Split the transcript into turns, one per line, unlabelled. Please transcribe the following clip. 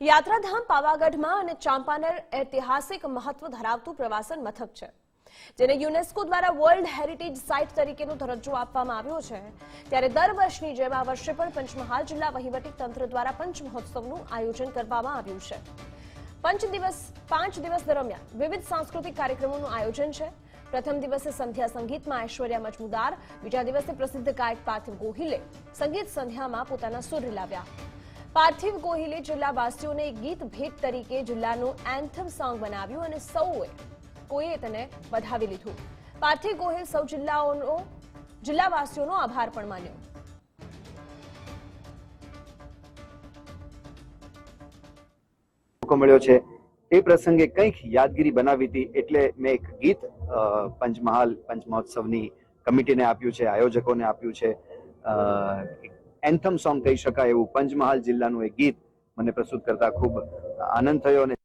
યાત્રાધામ પાવાગઢમાં અને ચાંપાનેર ઐતિહાસિક મહત્વ ધરાવતું પ્રવાસન મથક છે, જેને યુનેસ્કો દ્વારા વર્લ્ડ હેરિટેજ સાઇટ તરીકેનો દરજ્જો આપવામાં આવ્યો છે. ત્યારે દર વર્ષની જેમ આ વર્ષે પણ પંચમહાલ જિલ્લા વહીવટી તંત્ર દ્વારા પંચમહોત્સવનું આયોજન કરવામાં આવ્યું છે. પંચ દિવસ, પાંચ દિવસ દરમિયાન વિવિધ સાંસ્કૃતિક કાર્યક્રમોનું આયોજન છે. પ્રથમ દિવસે સંધ્યા સંગીતમાં ઐશ્વર્યા મજમુદાર, બીજા દિવસે પ્રસિદ્ધ ગાયક પાર્થિવ ગોહિલે સંગીત સંધ્યામાં પોતાના સુર લાવ્યા પાર્થિવ ગોહિલે જિલ્લાવાસીઓને ગીત ભેટ તરીકે જિલ્લાનું એન્થમ સોંગ બનાવ્યું અને સૌએ કોઈએ તેને વધાવી લીધું. પાર્થિવ ગોહિલ સૌ જિલ્લાઓનો જિલ્લાવાસીઓનો આભાર પણ માન્યો.
મળ્યો છે. એ પ્રસંગે કંઈક યાદગીરી બનાવી હતી એટલે મેં એક ગીત પંચમહાલ પંચમહોત્સવની કમિટીને આપ્યું છે, આયોજકોને આપ્યું છે. એન્થમ સોંગ કહી શકાય એવું પંચમહાલ જિલ્લાનું એક ગીત મને પ્રસ્તુત કરતા ખૂબ આનંદ થયો અને